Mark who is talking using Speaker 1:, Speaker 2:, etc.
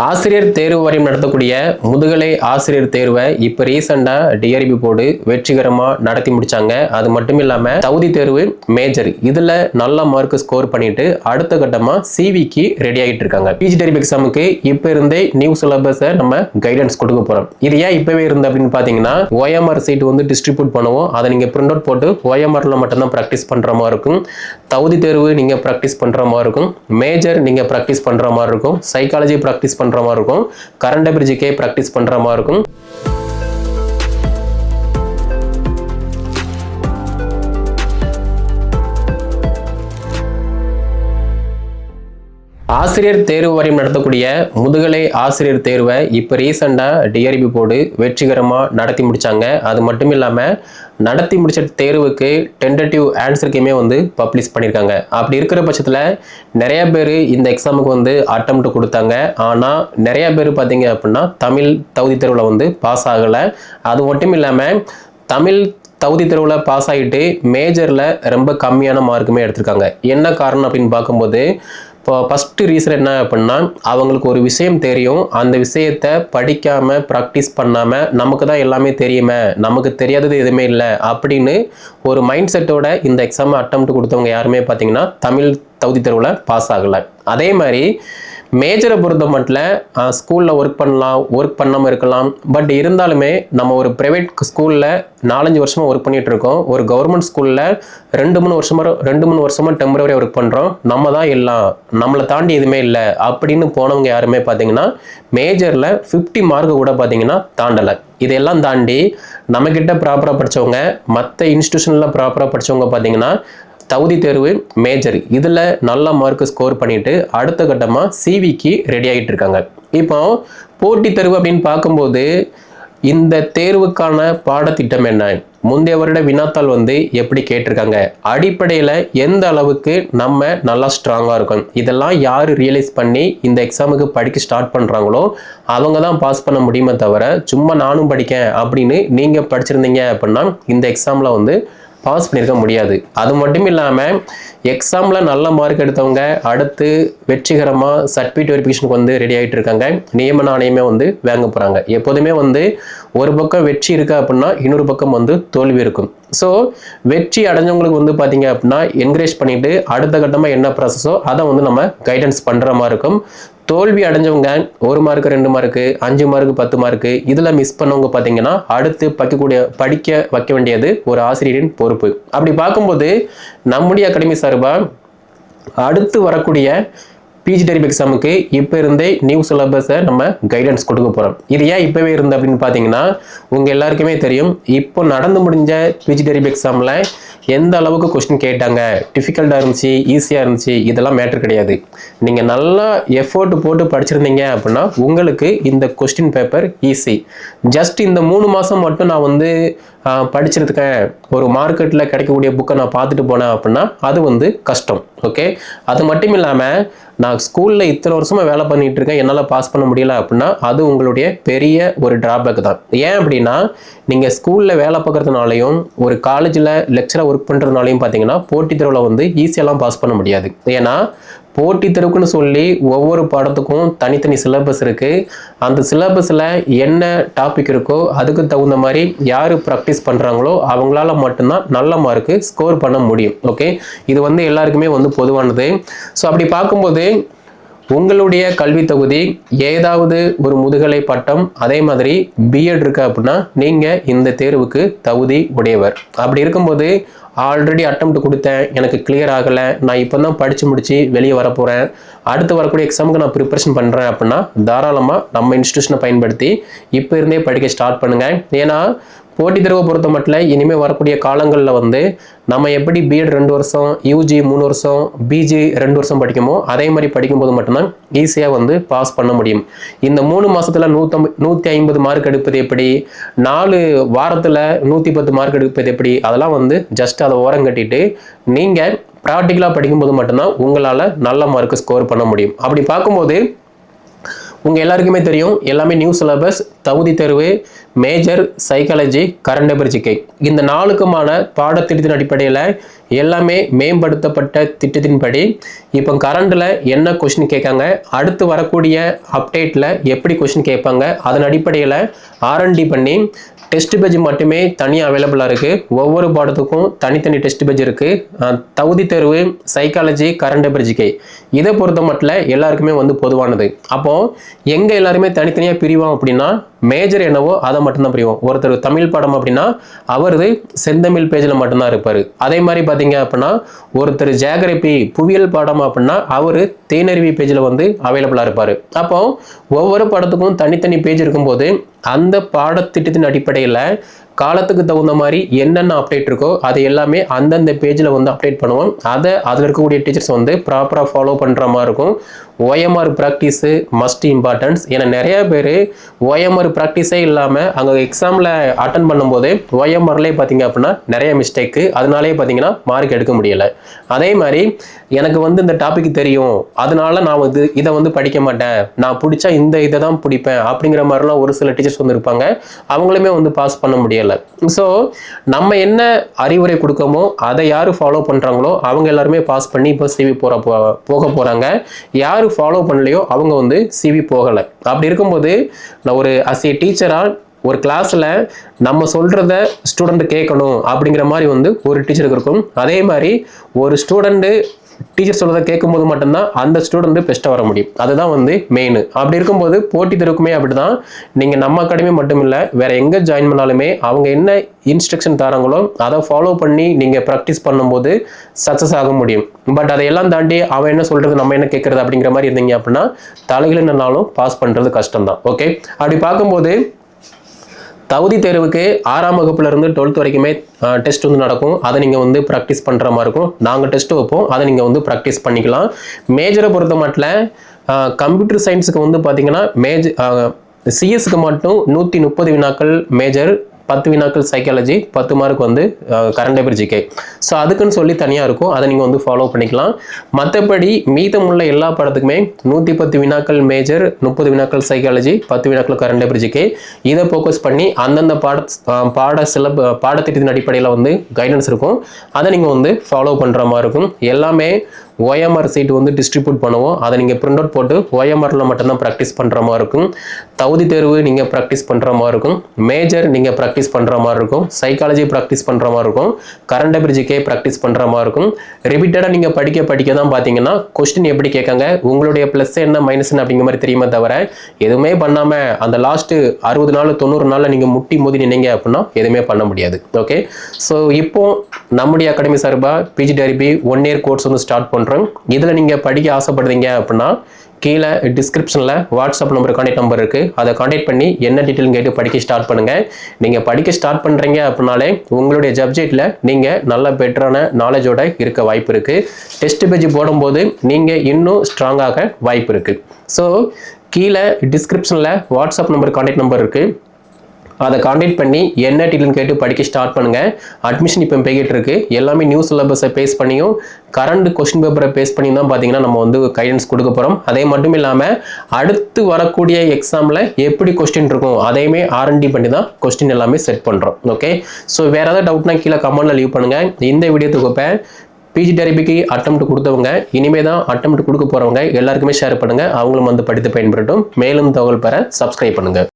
Speaker 1: ஆசிரியர் தேர்வு வாரியம் நடத்தக்கூடிய முதுகலை ஆசிரியர் தேர்வை இப்போ ரீசெண்டாக டிஆர்பி போர்டு வெற்றிகரமாக நடத்தி முடிச்சாங்க. அது மட்டும் இல்லாமல் தகுதி தேர்வு மேஜர் இதில் நல்ல மார்க் ஸ்கோர் பண்ணிட்டு அடுத்த கட்டமாக சிவிக்கு ரெடி ஆகிட்டு இருக்காங்க. பிஜி டெரிப் எக்ஸாமுக்கு இப்போ இருந்தே நியூ சிலபஸை நம்ம கைடன்ஸ் கொடுக்க போகிறோம் இது ஏன் இப்போவே இருந்து அப்படின்னு பார்த்தீங்கன்னா ஓஎம்ஆர் சீட் வந்து டிஸ்ட்ரிபியூட் பண்ணுவோம். அதை நீங்கள் பிரிண்ட் அவுட் போட்டு ஓஎம்ஆரில் மட்டும்தான் ப்ராக்டிஸ் பண்ணுற மாதிரி இருக்கும். தகுதி தேர்வு நீங்கள் ப்ராக்டிஸ் பண்ணுற மாதிரி இருக்கும். மேஜர் நீங்கள் ப்ராக்டிஸ் பண்ணுற மாதிரி இருக்கும். சைக்காலஜி ப்ராக்டிஸ் பண்ணுற மாதிரி இருக்கும். கரண்ட் அபிரிஜிக்கே ப்ராக்டிஸ் பண்ணுற மாதிரி இருக்கும். ஆசிரியர் தேர்வு வாரியம் நடத்தக்கூடிய முதுகலை ஆசிரியர் தேர்வை இப்போ ரீசெண்டாக டிஆர்பி போர்டு வெற்றிகரமாக நடத்தி முடித்தாங்க அது மட்டும் இல்லாமல் நடத்தி முடித்த தேர்வுக்கு டென்டேட்டிவ் ஆன்சருக்குமே வந்து பப்ளிஷ் பண்ணியிருக்காங்க அப்படி இருக்கிற பட்சத்தில் நிறைய பேர் இந்த எக்ஸாமுக்கு வந்து அட்டம்ப்ட் கொடுத்தாங்க. ஆனால் நிறையா பேர் பார்த்தீங்க அப்படின்னா தமிழ் தகுதி தேர்வில் வந்து பாஸ் ஆகலை. அது மட்டும் இல்லாமல் தமிழ் தகுதி தேர்வில் பாஸ் ஆகிட்டு மேஜரில் ரொம்ப கம்மியான மார்க்குமே எடுத்திருக்காங்க. என்ன காரணம் அப்படின்னு பார்க்கும்போது இப்போ ஃபஸ்ட்டு ரீசன் என்ன அப்படின்னா அவங்களுக்கு ஒரு விஷயம் தெரியும். அந்த விஷயத்தை படிக்காமல் ப்ராக்டிஸ் பண்ணாமல் நமக்கு தான் எல்லாமே தெரியுமே. நமக்கு தெரியாதது எதுவுமே இல்லை அப்படின்னு ஒரு மைண்ட் செட்டோட இந்த எக்ஸாமை அட்டம் கொடுத்தவங்க யாருமே பார்த்தீங்கன்னா தமிழ் தகுதி தேர்வில் பாஸ் ஆகலை. அதே மாதிரி மேஜரை பொறுத்த மட்டும் ஸ்கூலில் ஒர்க் பண்ணலாம் ஒர்க் பண்ணாமல் இருக்கலாம். பட் இருந்தாலுமே நம்ம ஒரு ப்ரைவேட் ஸ்கூலில் நாலஞ்சு வருஷமாக ஒர்க் பண்ணிகிட்டு இருக்கோம். ஒரு கவர்மெண்ட் ஸ்கூலில் ரெண்டு மூணு வருஷமாக ரெண்டு மூணு வருஷமாக டெம்பரவரி ஒர்க் பண்ணுறோம் நம்ம தான் எல்லாம். நம்மளை தாண்டி எதுவுமே இல்லை. அப்படின்னு போனவங்க யாருமே பார்த்தீங்கன்னா மேஜரில் ஃபிஃப்டி மார்க்கு கூட பார்த்தீங்கன்னா தாண்டலை. இதெல்லாம் தாண்டி நம்மக்கிட்ட ப்ராப்பராக படித்தவங்க மற்ற இன்ஸ்டியூஷனில் ப்ராப்பராக படித்தவங்க பார்த்தீங்கன்னா தகுதி தேர்வு மேஜர் இதில் நல்ல மார்க் ஸ்கோர் பண்ணிட்டு அடுத்த கட்டமாக சிவிக்கு ரெடி ஆகிட்டு இருக்காங்க. இப்போ போட்டித் தேர்வு அப்படின்னு பார்க்கும்போது இந்த தேர்வுக்கான பாடத்திட்டம் என்ன? முந்தைய வருட வினாத்தாள் வந்து எப்படி கேட்டிருக்காங்க? அடிப்படையில் எந்த அளவுக்கு நம்ம நல்லா ஸ்ட்ராங்காக இருக்கும் இதெல்லாம் யார் ரியலைஸ் பண்ணி இந்த எக்ஸாமுக்கு படிக்க ஸ்டார்ட் பண்ணுறாங்களோ அவங்க தான் பாஸ் பண்ண முடியுமே தவிர சும்மா நானும் படிக்கேன் அப்படின்னு நீங்கள் படிச்சிருந்தீங்க அப்படின்னா இந்த எக்ஸாமில் வந்து பாஸ் பண்ணியிருக்க முடியாது. அது மட்டும் இல்லாமல் எக்ஸாமில் நல்ல மார்க் எடுத்தவங்க அடுத்து வெற்றிகரமாக சர்டிஃபிகேட் வெரிஃபிகேஷனுக்கு வந்து ரெடி ஆகிட்டு இருக்காங்க. நியமன ஆணையமே வந்து வாங்க போகிறாங்க எப்போதுமே வந்து ஒரு பக்கம் வெற்றி இருக்குது அப்படின்னா இன்னொரு பக்கம் வந்து தோல்வி இருக்கும். ஸோ வெற்றி அடைஞ்சவங்களுக்கு வந்து பார்த்தீங்க அப்படின்னா என்கரேஜ் பண்ணிவிட்டு அடுத்த கட்டமாக என்ன ப்ராசஸோ அதை வந்து நம்ம கைடன்ஸ் பண்ணுற மாதிரி இருக்கும். தோல்வி அடைஞ்சவங்க ஒரு மார்க்கு ரெண்டு மார்க்கு அஞ்சு மார்க்கு பத்து மார்க்கு இதில் மிஸ் பண்ணவங்க பார்த்தீங்கன்னா அடுத்து படிக்கக்கூடிய படிக்க வைக்க வேண்டியது ஒரு ஆசிரியரின் பொறுப்பு. அப்படி பார்க்கும்போது நம்முடைய அகாடமி சார்பாக அடுத்து வரக்கூடிய பிஜி டெரிப் எக்ஸாமுக்கு இப்போ இருந்தே நியூ சிலபஸை நம்ம கைடன்ஸ் கொடுக்க போகிறோம் இது ஏன் இப்போவே இருந்து அப்படின்னு பார்த்தீங்கன்னா உங்கள் எல்லாருக்குமே தெரியும். இப்போ நடந்து முடிஞ்ச பிஜி டெரிப் எக்ஸாமில் எந்த அளவுக்கு கொஸ்டின் கேட்டாங்க டிஃபிகல்ட்டாக இருந்துச்சு ஈஸியாக இருந்துச்சு இதெல்லாம் மேட்ரு கிடையாது. நீங்கள் நல்லா எஃபோர்ட் போட்டு படிச்சிருந்தீங்க அப்படின்னா உங்களுக்கு இந்த கொஸ்டின் பேப்பர் ஈஸி ஜஸ்ட் இந்த மூணு மாதம் மட்டும் நான் வந்து படிச்சிருக்கேன். ஒரு மார்க்கெட்டில் கிடைக்கக்கூடிய புக்கை நான் பார்த்துட்டு போனேன் அப்படின்னா அது வந்து கஷ்டம். ஓகே அது மட்டும் இல்லாமல் நான் ஸ்கூலில் இத்தனை வருஷமாக வேலை பண்ணிட்டு இருக்கேன் என்னால் பாஸ் பண்ண முடியல அப்படின்னா அது உங்களுடைய பெரிய ஒரு டிராபேக் தான். ஏன் அப்படின்னா நீங்கள் ஸ்கூலில் வேலை பார்க்குறதுனாலையும் ஒரு காலேஜில் லெக்சராக ஒர்க் பண்ணுறதுனாலையும் பார்த்தீங்கன்னா போட்டித் தேர்வில் வந்து ஈஸியெல்லாம் பாஸ் பண்ண முடியாது. ஏன்னா போட்டி தெருக்குன்னு சொல்லி ஒவ்வொரு பாடத்துக்கும் தனித்தனி சிலபஸ் இருக்குது அந்த சிலபஸில் என்ன டாபிக் இருக்கோ அதுக்கு தகுந்த மாதிரி யார் ப்ராக்டிஸ் பண்ணுறாங்களோ அவங்களால மட்டும்தான் நல்ல மார்க்கு ஸ்கோர் பண்ண முடியும். ஓகே இது வந்து எல்லாருக்குமே வந்து பொதுவானது. ஸோ அப்படி பார்க்கும்போது உங்களுடைய கல்வி தொகுதி ஏதாவது ஒரு முதுகலை பட்டம் அதே மாதிரி பிஎட் இருக்கு அப்படின்னா நீங்கள் இந்த தேர்வுக்கு தகுதி உடையவர். அப்படி இருக்கும்போது ஆல்ரெடி அட்டம்ப்ட் கொடுத்தேன். எனக்கு கிளியர் ஆகலை. நான் இப்போ தான் படித்து முடித்து வெளியே வர போகிறேன் அடுத்து வரக்கூடிய எக்ஸாமுக்கு நான் ப்ரிப்பரேஷன் பண்ணுறேன் அப்படின்னா தாராளமாக நம்ம இன்ஸ்டியூஷனை பயன்படுத்தி இப்போ இருந்தே படிக்க ஸ்டார்ட் பண்ணுங்கள் ஏன்னா போட்டித் தேர்வை பொறுத்த மட்டும் இனிமேல் வரக்கூடிய காலங்களில் வந்து நம்ம எப்படி பிஎட் ரெண்டு வருஷம் யூஜி மூணு வருஷம் பிஜி ரெண்டு வருஷம் படிக்குமோ அதே மாதிரி படிக்கும்போது மட்டும்தான் ஈஸியாக வந்து பாஸ் பண்ண முடியும். இந்த மூணு மாதத்தில் நூற்றம்பது நூற்றி ஐம்பது மார்க் எடுப்பது எப்படி? நாலு வாரத்தில் நூற்றி பத்து மார்க் எடுப்பது எப்படி? அதெல்லாம் வந்து ஜஸ்ட் அதை ஓரம் கட்டிட்டு நீங்கள் ப்ராக்டிக்கலாக படிக்கும்போது மட்டும்தான் உங்களால் நல்ல மார்க் ஸ்கோர் பண்ண முடியும். அப்படி பார்க்கும்போது உங்கள் எல்லாருக்குமே தெரியும் எல்லாமே நியூ சிலபஸ் தகுதி தேர்வு மேஜர் சைக்காலஜி கரண்ட் அஃபேர் இந்த நாளுக்குமான பாடத்திட்டத்தின் அடிப்படையில் எல்லாமே மேம்படுத்தப்பட்ட திட்டத்தின்படி இப்போ கரண்டில் என்ன கொஷின் கேட்காங்க அடுத்து வரக்கூடிய அப்டேட்டில் எப்படி கொஷின் கேட்பாங்க அதன் அடிப்படையில் ஆர்என்டி பண்ணி டெஸ்ட் பேஜ் மட்டுமே தனியாக அவைலபிளாக இருக்குது ஒவ்வொரு பாடத்துக்கும் தனித்தனி டெஸ்ட் பேஜ் இருக்குது தகுதி தேர்வு சைக்காலஜி கரண்ட் அஃபேர் இதை பொறுத்த மட்டும் எல்லாருக்குமே வந்து பொதுவானது. அப்போது எங்கே எல்லாருமே தனித்தனியாக பிரிவோம் அப்படின்னா மேஜர் என்னவோ அதை மட்டும்தான் புரியும் ஒருத்தர் தமிழ் பாடம் அப்படின்னா அவரது செந்தமிழ் பேஜில் மட்டும்தான் இருப்பார். அதே மாதிரி பார்த்தீங்க அப்படின்னா ஒருத்தர் ஜியாகிரபி புவியியல் பாடம் அப்படின்னா அவர் தேனருவி பேஜில் வந்து அவைலபிளாக இருப்பார். அப்போ ஒவ்வொரு படத்துக்கும் தனித்தனி பேஜ் இருக்கும்போது அந்த பாடத்திட்டத்தின் அடிப்படையில் காலத்துக்கு தகுந்த மாதிரி என்னென்ன அப்டேட் இருக்கோ அது எல்லாமே அந்தந்த பேஜில் வந்து அப்டேட் பண்ணுவோம். அதை அதில் இருக்கக்கூடிய டீச்சர்ஸ் வந்து ப்ராப்பராக ஃபாலோ பண்ணுற மாதிரி இருக்கும். ஓஎம்ஆர் ப்ராக்டிஸு மஸ்ட் இம்பார்ட்டன்ஸ் ஏன்னா நிறைய பேர் ஓஎம்ஆர் ப்ராக்டிஸே இல்லாமல் அங்கே எக்ஸாமில் அட்டன் பண்ணும்போது ஓஎம்ஆர்லேயே பார்த்திங்க அப்படின்னா நிறைய மிஸ்டேக்கு அதனாலே பார்த்தீங்கன்னா மார்க் எடுக்க முடியலை. அதே மாதிரி எனக்கு வந்து இந்த டாபிக் தெரியும். அதனால நான் வந்து இதை வந்து படிக்க மாட்டேன். நான் பிடிச்சா இந்த இதை தான் பிடிப்பேன் அப்படிங்கிற மாதிரிலாம் ஒரு சில டீச்சர்ஸ் வந்து இருப்பாங்க அவங்களுமே வந்து பாஸ் பண்ண முடியலை. ஸோ நம்ம என்ன அறிவுரை கொடுக்கமோ அதை யார் ஃபாலோ பண்ணுறாங்களோ அவங்க எல்லாருமே பாஸ் பண்ணி இப்போ சிவி போகிற போக போகிறாங்க யார் ஃபாலோ பண்ணலையோ அவங்க வந்து சிவி போகலை. அப்படி இருக்கும்போது நான் ஒரு அஸ் ஏ டீச்சராக ஒரு கிளாஸில் நம்ம சொல்கிறத ஸ்டூடெண்ட் கேட்கணும் அப்படிங்கிற மாதிரி வந்து ஒரு டீச்சருக்கு இருக்கும். அதே மாதிரி ஒரு ஸ்டூடெண்ட்டு டீச்சர் சொல்கிறத கேட்கும்போது மட்டும்தான் அந்த ஸ்டூடெண்ட் பெஸ்ட்டாக வர முடியும். அதுதான் வந்து மெயின் அப்படி இருக்கும்போது போட்டி பெருக்குமே அப்படி தான் நீங்கள் நம்ம அகாடமி மட்டும் இல்லை வேறு எங்கே ஜாயின் பண்ணாலுமே அவங்க என்ன இன்ஸ்ட்ரக்ஷன் தராங்களோ அதை ஃபாலோ பண்ணி நீங்கள் ப்ராக்டிஸ் பண்ணும்போது சக்ஸஸ் ஆக முடியும். பட் அதையெல்லாம் தாண்டி அவன் என்ன சொல்கிறது நம்ம என்ன கேட்குறது அப்படிங்கிற மாதிரி இருந்தீங்க அப்படின்னா தலைகள் பாஸ் பண்ணுறது கஷ்டம் தான் ஓகே அப்படி பார்க்கும்போது தகுதி தேர்வுக்கு ஆறாம் வகுப்புலேருந்து டுவெல்த் வரைக்குமே டெஸ்ட் வந்து நடக்கும். அதை நீங்கள் வந்து ப்ராக்டிஸ் பண்ணுற மாதிரி இருக்கும். நாங்கள் டெஸ்ட் வைப்போம். அதை நீங்கள் வந்து ப்ராக்டிஸ் பண்ணிக்கலாம். மேஜரை பொறுத்த மட்டும் கம்ப்யூட்டர் சயின்ஸுக்கு வந்து பார்த்தீங்கன்னா மேஜர் சிஎஸ்க்கு மட்டும் நூற்றி முப்பது வினாக்கள் மேஜர் பத்து வினாக்கள் சைக்காலஜி பத்து மார்க் வந்து கரண்ட் அஃபேர் ஜிகே ஸோ அதுக்குன்னு சொல்லி தனியாக இருக்கும். அதை நீங்கள் வந்து ஃபாலோ பண்ணிக்கலாம். மற்றபடி மீதமுள்ள எல்லா படத்துக்குமே நூற்றி பத்து வினாக்கள் மேஜர் முப்பது வினாக்கள் சைக்காலஜி பத்து வினாக்கள் கரண்ட் அஃபேர் ஜிகே இதை ஃபோக்கஸ் பண்ணி அந்தந்த பாட பாட சில பாடத்திட்டத்தின் அடிப்படையில் வந்து கைடன்ஸ் இருக்கும். அதை நீங்கள் வந்து ஃபாலோ பண்ணுற மாதிரி இருக்கும். எல்லாமே ஓஎம்ஆர் சீட் வந்து டிஸ்ட்ரிபியூட் பண்ணுவோம். அதை நீங்கள் பிரிண்ட் அவுட் போட்டு ஓஎம்ஆரில் மட்டும்தான் ப்ராக்டிஸ் பண்ணுற மாதிரி இருக்கும். தகுதி தேர்வு நீங்கள் ப்ராக்டிஸ் பண்ணுற மாதிரி இருக்கும். மேஜர் நீங்கள் ப்ராக்டிஸ் பண்ணுற மாதிரி இருக்கும். சைக்காலஜி ப்ராக்டிஸ் பண்ணுற மாதிரி இருக்கும். கரண்ட் அபிரிஜிக்கே ப்ராக்டிஸ் பண்ணுற மாதிரி இருக்கும். ரிப்பீட்டடாக நீங்கள் படிக்க படிக்க தான் பார்த்தீங்கன்னா கொஸ்டின் எப்படி கேட்காங்க உங்களுடைய ப்ளஸ் என்ன மைனஸ் அப்படிங்கிற மாதிரி தெரியுமே தவிர எதுவுமே பண்ணாமல் அந்த லாஸ்ட்டு அறுபது நாள் தொண்ணூறு நாளில் நீங்கள் முட்டி மோதி நின்னீங்க அப்படின்னா எதுவுமே பண்ண முடியாது. ஓகே ஸோ இப்போ நம்முடைய அகாடமி சார்பாக PG TRB one year course வந்து ஸ்டார்ட் பண்ணுறோம் பண்ணுறேன் இதில் நீங்கள் படிக்க ஆசைப்படுறீங்க அப்படின்னா கீழே டிஸ்கிரிப்ஷனில் வாட்ஸ்அப் நம்பர் காண்டாக்ட் நம்பர் இருக்குது அதை காண்டாக்ட் பண்ணி என்ன டீட்டெயில் கேட்டு படிக்க ஸ்டார்ட் பண்ணுங்கள் நீங்கள் படிக்க ஸ்டார்ட் பண்ணுறீங்க அப்படின்னாலே உங்களுடைய சப்ஜெக்டில் நீங்கள் நல்ல பெட்டரான நாலேஜோட இருக்க வாய்ப்பு இருக்குது டெஸ்ட் பேஜ் போடும்போது நீங்கள் இன்னும் ஸ்ட்ராங்காக வாய்ப்பு இருக்குது ஸோ கீழே டிஸ்கிரிப்ஷனில் வாட்ஸ்அப் நம்பர் காண்டாக்ட் நம்பர் இருக்குது அதை காண்டாக்ட் பண்ணி என்ன டீட்டெயில் கேட்டு படிக்க ஸ்டார்ட் பண்ணுங்கள் அட்மிஷன் இப்போ போய்கிட்டு இருக்கு. எல்லாமே நியூ சிலபஸை பேஸ் பண்ணியும் கரண்ட் கொஸ்டின் பேப்பரை பேஸ் பண்ணி தான் பார்த்தீங்கன்னா நம்ம வந்து கைடன்ஸ் கொடுக்க போகிறோம் அதே மட்டும் இல்லாமல் அடுத்து வரக்கூடிய எக்ஸாமில் எப்படி கொஸ்டின் இருக்கும் அதையுமே ஆர்என்டி பண்ணி தான் கொஸ்டின் எல்லாமே செட் பண்ணுறோம் ஓகே ஸோ வேறு ஏதாவது டவுட்னா கீழே கமெண்ட்டில் லீவ் பண்ணுங்கள் இந்த வீடியோ தொகுப்பை பிஜி டெரபிக்கு அட்டம் கொடுத்தவங்க இனிமே தான் அட்டம் கொடுக்க போகிறவங்க எல்லாருக்குமே ஷேர் பண்ணுங்கள் அவங்களும் வந்து படித்து பயன்படுத்தும் மேலும் தகவல் பெற சப்ஸ்கிரைப் பண்ணுங்கள்